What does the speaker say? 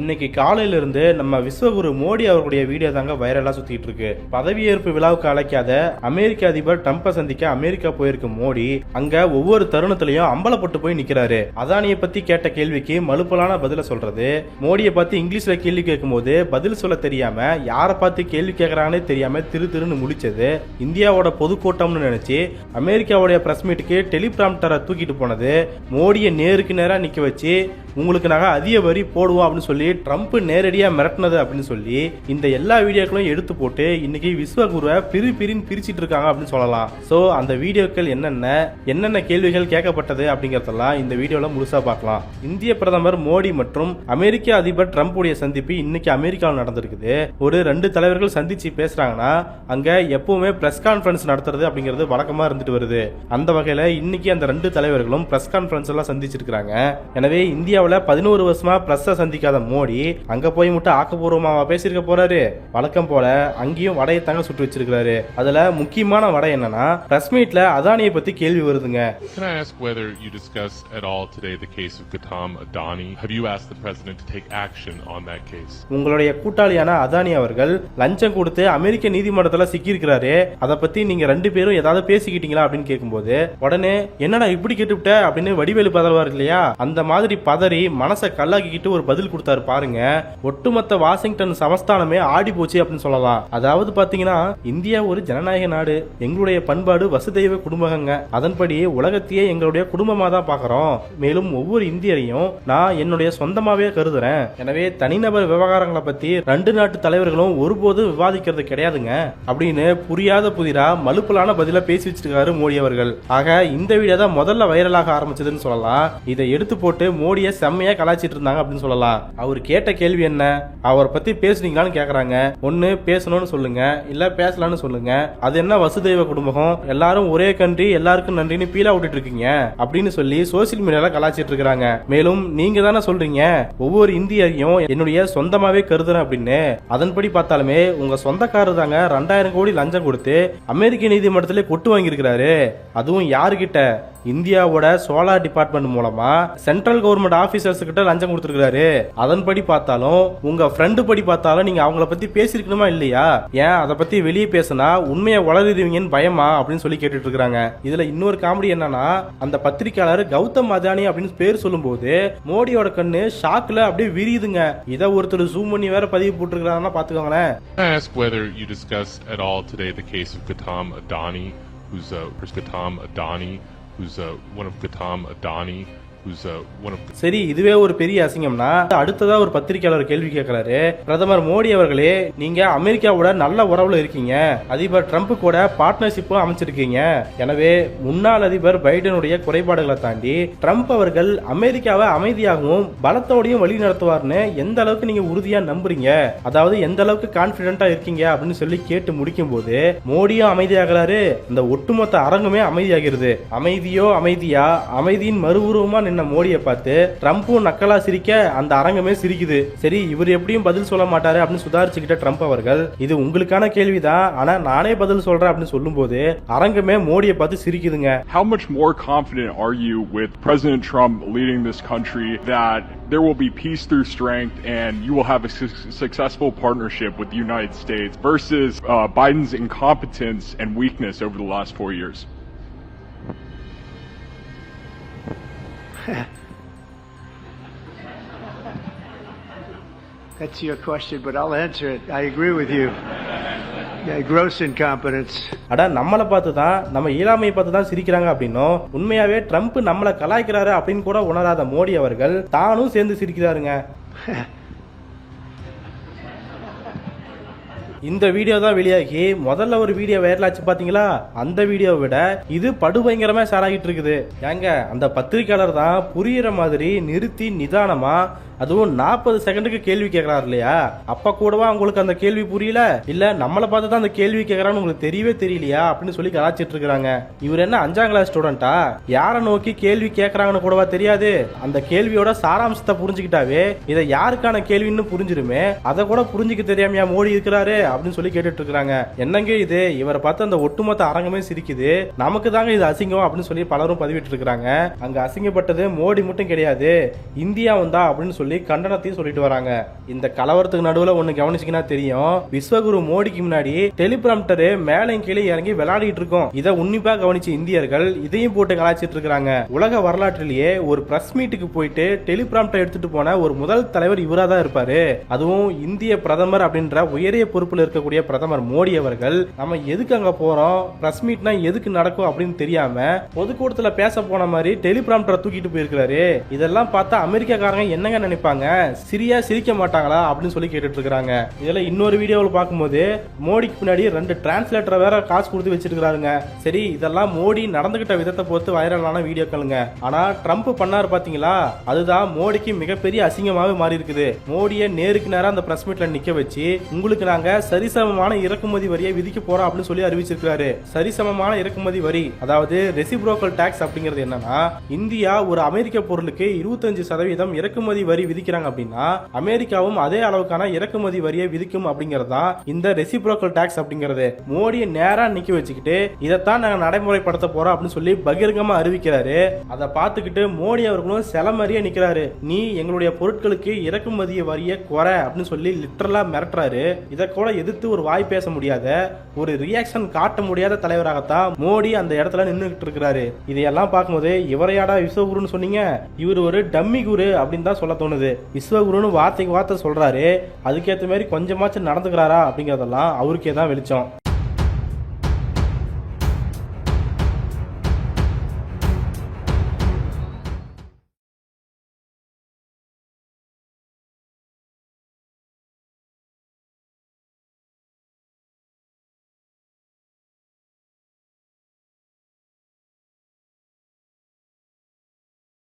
இன்னைக்கு காலையிலிருந்து நம்ம விஸ்வகுரு மோடி அவர்களுடைய வீடியோ தாங்க வைரலா சுத்திட்டு இருக்கு. பதவியேற்பு விழாவுக்கு அழைக்காத அமெரிக்க அதிபர் ட்ரம்ப்பை சந்திக்க அமெரிக்கா போயிருக்க மோடி. அங்க ஒவ்வொரு தருணத்திலையும் அம்பலப்பட்டு போய் நிக்கிறாரு. அதானியை பத்தி கேட்ட கேள்விக்கு மலுப்பலான பதில சொல்றது. மோடியை பார்த்து இங்கிலீஷ்ல கேள்வி கேட்கும்போது பதில் சொல்ல தெரியாம யாரை பார்த்து கேள்வி கேட்கறாங்கன்னே தெரியாம திரு திருன்னு முடிச்சது இந்தியாவோட பொதுக்கூட்டம்னு நினைச்சு அமெரிக்காவுடைய பிரஸ் மீட்டுக்கு டெலிபிராம்டரை தூக்கிட்டு போனது. மோடியை நேருக்கு நேரா நிக்க வச்சு உங்களுக்கு நாங்கள் அதிக வரி போடுவோம் அப்படின்னு சொல்லி ட்ரம்ப் நேரடியாக மிரட்டினது அப்படின்னு சொல்லி இந்த எல்லா வீடியோக்களும் எடுத்து போட்டு இன்னைக்கு விஸ்வகுருவை பிரி பிரின்னு பிரிச்சிட்டு இருக்காங்க அப்படின்னு சொல்லலாம். ஸோ அந்த வீடியோக்கள் என்னென்ன என்னென்ன கேள்விகள் கேட்கப்பட்டது அப்படிங்கிறதெல்லாம் இந்த வீடியோவில் முழுசாக பார்க்கலாம். இந்திய பிரதமர் மோடி மற்றும் அமெரிக்க அதிபர் ட்ரம்ப் உடைய சந்திப்பு இன்னைக்கு அமெரிக்காவில் நடந்திருக்குது. ஒரு ரெண்டு தலைவர்கள் சந்திச்சு பேசுறாங்கன்னா அங்க எப்பவுமே பிரஸ் கான்ஃபரன்ஸ் நடத்துறது அப்படிங்கிறது வழக்கமா இருந்துட்டு வருது. அந்த வகையில இன்னைக்கு அந்த ரெண்டு தலைவர்களும் பிரஸ் கான்ஃபரன்ஸ் எல்லாம் சந்திச்சிருக்காங்க எனவே இந்தியாவில் பதினோரு வருஷமா பிரஸ்ஸை சந்திக்காத மோடி அங்க போய் மட்டும் ஆக்கப்பூர்வமாவா பேசியிருக்க போறாரு. வழக்கம் போல அங்கேயும் வடையை தாங்க சுட்டு வச்சிருக்காரு அதுல முக்கியமான வடை என்னன்னா பிரஸ் மீட்ல அதானியை பத்தி கேள்வி வருதுங்க. Can I ask whether you discussed at all today the case of Gautam Adani? Have you asked the president to take action on that case? உங்களுடைய கூட்டாளியான அதானி அவர்கள் லஞ்சம் கொடுத்து அமெரிக்க நீதிமன்றத்துல சிக்கியிருக்கிறாரு. அதை பத்தி நீங்க ரெண்டு பேரும் ஏதாவது பேசிக்கிட்டீங்களா அப்படின்னு கேட்கும்போது உடனே என்னடா இப்படி கேட்டுவிட்ட? அப்படின்னு வடிவேலு பதவார் இல்லையா? அந்த மாதிரி பதறி மனசை கல்லாக்கிக்கிட்டு ஒரு பதில் கொடுத்தாரு பாருங்க. ஒட்டுமொத்த வாஷிங்டன் சமஸ்தானமே ஆடி போச்சு அப்படின்னு சொல்லலாம். அதாவது பாத்தீங்கன்னா இந்தியா ஒரு ஜனநாயக நாடு. எங்களுடைய பண்பாடு வசுதெய்வ குடும்பகங்க அதன்படி உலகத்தையே எங்களுடைய குடும்பமா தான் பாக்குறோம். மேலும் ஒவ்வொரு இந்தியரையும் நான் என்னுடைய சொந்தமாவே கருதுறேன். எனவே தனிநபர் விவகாரங்களை பத்தி ரெண்டு நாட்டு தலைவர்களும் ஒருபோது விவாதிக்கிறது கிடையாதுங்க. அப்படின்னு புரியாத புதிரா மலுப்பலான பதில பேசி வச்சிருக்காரு மோடி அவர்கள். ஆக இந்த வீடியோ தான் முதல்ல வைரலாக ஆரம்பிச்சதுன்னு சொல்லலாம். இதை எடுத்து போட்டு மோடியை செம்மையா கலாச்சிட்டு இருந்தாங்க அப்படின்னு சொல்லலாம். அவர் கேட்ட கேள்வி என்ன? அவரை பத்தி பேசுனீங்களான்னு கேக்குறாங்க. ஒண்ணு பேசணும்னு சொல்லுங்க. இல்ல பேசலாம்னு சொல்லுங்க. அது என்ன வசுதெய்வ குடும்பம்? எல்லாரும் ஒரே கண்ட்ரி எல்லாருக்கும் நன்றின்னு பீலா விட்டுட்டு இருக்கீங்க. அப்படின்னு சொல்லி சோசியல் மீடியால கலாச்சிட்டு இருக்கிறாங்க. மேலும் நீங்க தானே சொல்றீங்க? ஒவ்வொரு இந்தியரையும் என்னுடைய சொந்தமாவே கருதுறேன் அப்படின்னு. அதன்படி பார்த்தாலுமே உங்க சொந்தக்காரர் தாங்க ரெண்டாயிரம் கோடி லஞ்சம் கொடுத்து அமெரிக்க நீதிமன்றத்திலே கொட்டு வாங்கியிருக்கிறாரு. அதுவும் யாருகிட்ட? இந்தியாவோட சோலார் டிபார்ட்மெண்ட் மூலமா சென்ட்ரல் கவர்மெண்ட் ஆபீசர்ஸ் கிட்ட லஞ்சம் கொடுத்துருக்காரு அதன்படி பார்த்தாலும் உங்க ஃப்ரெண்டு படி பார்த்தாலும் நீங்க அவங்கள பத்தி பேசிருக்கணுமா இல்லையா? ஏன் அதை பத்தி வெளியே பேசினா உண்மையை வளருவீங்கன்னு பயமா? அப்படின்னு சொல்லி கேட்டுட்டு இருக்காங்க இதுல இன்னொரு காமெடி என்னன்னா அந்த பத்திரிக்கையாளர் கௌதம் அதானி அப்படின்னு பேர் சொல்லும்போது மோடியோட கண்ணு ஷாக்ல அப்படியே விரியுதுங்க. இதை ஒருத்தர் ஜூம் பண்ணி வேற பதிவு போட்டுருக்காங்கன்னா பாத்துக்கோங்களேன் who's uh, who's Adani, who's uh, one of Gautam Adani, சரி இதுவே ஒரு பெரிய அசிங்கம்னா அடுத்ததா ஒரு பத்திரிக்கையாளர் கேள்வி கேட்கிறாரு. பிரதமர் மோடி அவர்களே நீங்க அமெரிக்காவோட நல்ல உறவுல இருக்கீங்க. அதிபர் ட்ரம்ப் கூட பார்ட்னர்ஷிப்பும் அமைச்சிருக்கீங்க. எனவே முன்னாள் அதிபர் பைடனுடைய குறைபாடுகளை தாண்டி ட்ரம்ப் அவர்கள் அமெரிக்காவை அமைதியாகவும் பலத்தோடையும் வழி நடத்துவார்னு எந்த அளவுக்கு நீங்க உறுதியா நம்புறீங்க? அதாவது எந்த அளவுக்கு கான்பிடென்டா இருக்கீங்க அப்படின்னு சொல்லி கேட்டு முடிக்கும் போது மோடியும் அமைதியாகிறாரு. இந்த ஒட்டுமொத்த அரங்குமே அமைதியாகிறது. அமைதியோ அமைதியா? அமைதியின் மறுவுருவமா நின்ன மோடியை பார்த்து ட்ரம்ப்பும் நக்கலா சிரிக்க அந்த அரங்கமே சிரிக்குது சரி இவர் எப்படியும் பதில் சொல்ல மாட்டாரு அப்படின்னு சுதாரிச்சுக்கிட்ட ட்ரம்ப் அவர்கள் இது உங்களுக்கான கேள்விதான் ஆனா நானே பதில் சொல்றேன் அப்படின்னு சொல்லும்போது அரங்கமே மோடியை பார்த்து சிரிக்குதுங்க How much more confident are you with President Trump leading this country that there will be peace through strength and you will have a su- successful partnership with the United States versus uh, Biden's incompetence and weakness over the last four years? That's your question, but I'll answer it. I agree with you. Yeah, gross incompetence. அட நம்மளை பார்த்து தான் நம்ம இயலாமையை பார்த்து தான் சிரிக்கிறாங்க அப்படின்னும் உண்மையாவே ட்ரம்ப் நம்மளை கலாய்க்கிறாரு அப்படின்னு கூட உணராத மோடி அவர்கள் தானும் சேர்ந்து சிரிக்கிறாருங்க இந்த வீடியோ தான் வெளியாகி முதல்ல ஒரு வீடியோ வைரலாச்சு பாத்தீங்களா? அந்த வீடியோவை விட இது படுபயங்கரமா ஷேர் ஆகிட்டு இருக்குது. ஏங்க அந்த பத்திரிக்கையாளர் தான் புரியுற மாதிரி நிறுத்தி நிதானமா அதுவும் நாற்பது செகண்டுக்கு கேள்வி கேட்கறாரு இல்லையா? அப்ப கூடவா உங்களுக்கு அந்த கேள்வி புரியல? இல்ல நம்மளை பார்த்து தான் அந்த கேள்வி கேட்கறான்னு உங்களுக்கு தெரியவே தெரியலையா? அப்படின்னு சொல்லி கலாச்சிட்டு இருக்காங்க இவர் என்ன அஞ்சாம் கிளாஸ் ஸ்டூடெண்டா யாரை நோக்கி கேள்வி கேட்கறாங்கன்னு கூடவா தெரியாது? அந்த கேள்வியோட சாராம்சத்தை புரிஞ்சுக்கிட்டாவே இதை யாருக்கான கேள்வின்னு புரிஞ்சிருமே அதை கூட புரிஞ்சுக்க தெரியாமையா மோடி இருக்கிறாரு? அப்படின்னு சொல்லி கேட்டுட்டு இருக்காங்க என்னங்க இது? இவரை பார்த்து அந்த ஒட்டுமொத்த அரங்கமே சிரிக்குது. நமக்கு தாங்க இது அசிங்கம் அப்படின்னு சொல்லி பலரும் பதிவிட்டு இருக்காங்க அங்க அசிங்கப்பட்டது மோடி மட்டும் கிடையாது. இந்தியா வந்தா அப்படின்னு சொல்லி சொல்லி கண்டனத்தையும் சொல்லிட்டு வராங்க. இந்த கலவரத்துக்கு நடுவுல ஒண்ணு கவனிச்சிங்கன்னா தெரியும். விஸ்வகுரு மோடிக்கு முன்னாடி டெலிபிராம்டரு மேலே கீழே இறங்கி விளையாடிட்டு இருக்கோம். இதை உன்னிப்பா கவனிச்ச இந்தியர்கள் இதையும் போட்டு கலாச்சிட்டு இருக்காங்க உலக வரலாற்றிலேயே ஒரு பிரஸ் மீட்டுக்கு போயிட்டு டெலிபிராம்டர் எடுத்துட்டு போன ஒரு முதல் தலைவர் இவரா தான் இருப்பாரு. அதுவும் இந்திய பிரதமர் அப்படின்ற உயரிய பொறுப்பில் இருக்கக்கூடிய பிரதமர் மோடி அவர்கள். நம்ம எதுக்கு அங்க போறோம்? பிரஸ் மீட்னா எதுக்கு நடக்கும் அப்படின்னு தெரியாம பொதுக்கூட்டத்துல பேச போன மாதிரி டெலிபிராம்டரை தூக்கிட்டு போயிருக்காரு இதெல்லாம் பார்த்தா அமெரிக்காக்காரங்க என்னங்க நினைப்பாங்க சிரியா சிரிக்க மாட்டாங்களா? அப்படின்னு சொல்லி கேட்டுட்டு இருக்கிறாங்க இதுல இன்னொரு வீடியோவில் பார்க்கும்போது மோடிக்கு பின்னாடி ரெண்டு டிரான்ஸ்லேட்டரை வேற காசு கொடுத்து வச்சிருக்கிறாருங்க. சரி இதெல்லாம் மோடி நடந்துகிட்ட விதத்தை பொறுத்து வைரலான வீடியோக்களுங்க. ஆனா ட்ரம்ப் பண்ணாரு பாத்தீங்களா? அதுதான் மோடிக்கு மிகப்பெரிய அசிங்கமாகவே மாறி இருக்குது மோடியை நேருக்கு நேரம் அந்த பிரஸ் மீட்ல நிக்க வச்சு உங்களுக்கு நாங்க சரிசமமான இறக்குமதி வரியை விதிக்க போறோம் அப்படின்னு சொல்லி அறிவிச்சிருக்காரு சரிசமமான இறக்குமதி வரி அதாவது ரெசிப்ரோக்கல் டாக்ஸ் அப்படிங்கிறது என்னன்னா இந்தியா ஒரு அமெரிக்க பொருளுக்கு இருபத்தஞ்சு சதவீதம் இறக்குமதி வரி விதிக்கிறாங்க அப்படின்னா அமெரிக்காவும் அதே அளவுக்கான இறக்குமதி வரியை விதிக்கும் அப்படிங்கறதா இந்த ரெசிப்ரோக்கல் டாக்ஸ் அப்படிங்கிறது. மோடியை நேரா நிக்க வச்சுக்கிட்டு இதைத்தான் நாங்க நடைமுறைப்படுத்த போறோம் அப்படின்னு சொல்லி பகிரங்கமா அறிவிக்கிறாரு. அதை பார்த்துக்கிட்டு மோடி அவர்களும் சில மாதிரியே நிக்கிறாரு. நீ எங்களுடைய பொருட்களுக்கு இறக்குமதி வரியை குறை அப்படின்னு சொல்லி லிட்டரலா மிரட்டுறாரு. இதை கூட எதிர்த்து ஒரு வாய் பேச முடியாத ஒரு ரியாக்ஷன் காட்ட முடியாத தலைவராகத்தான் மோடி அந்த இடத்துல நின்றுகிட்டு இருக்கிறாரு. இதையெல்லாம் பார்க்கும்போது இவரையாடா விஸ்வகுருன்னு சொன்னீங்க? இவர் ஒரு டம்மி குரு அப்படின்னு தான் சொல்ல தோணுது. விஸ்வகுருன்னு வார்த்தைக்கு வார்த்தை சொல்கிறாரு அதுக்கேற்ற மாதிரி கொஞ்சமாச்சும் நடந்துக்கிறாரா அப்படிங்கறதெல்லாம் அவருக்கே தான் வெளிச்சம்.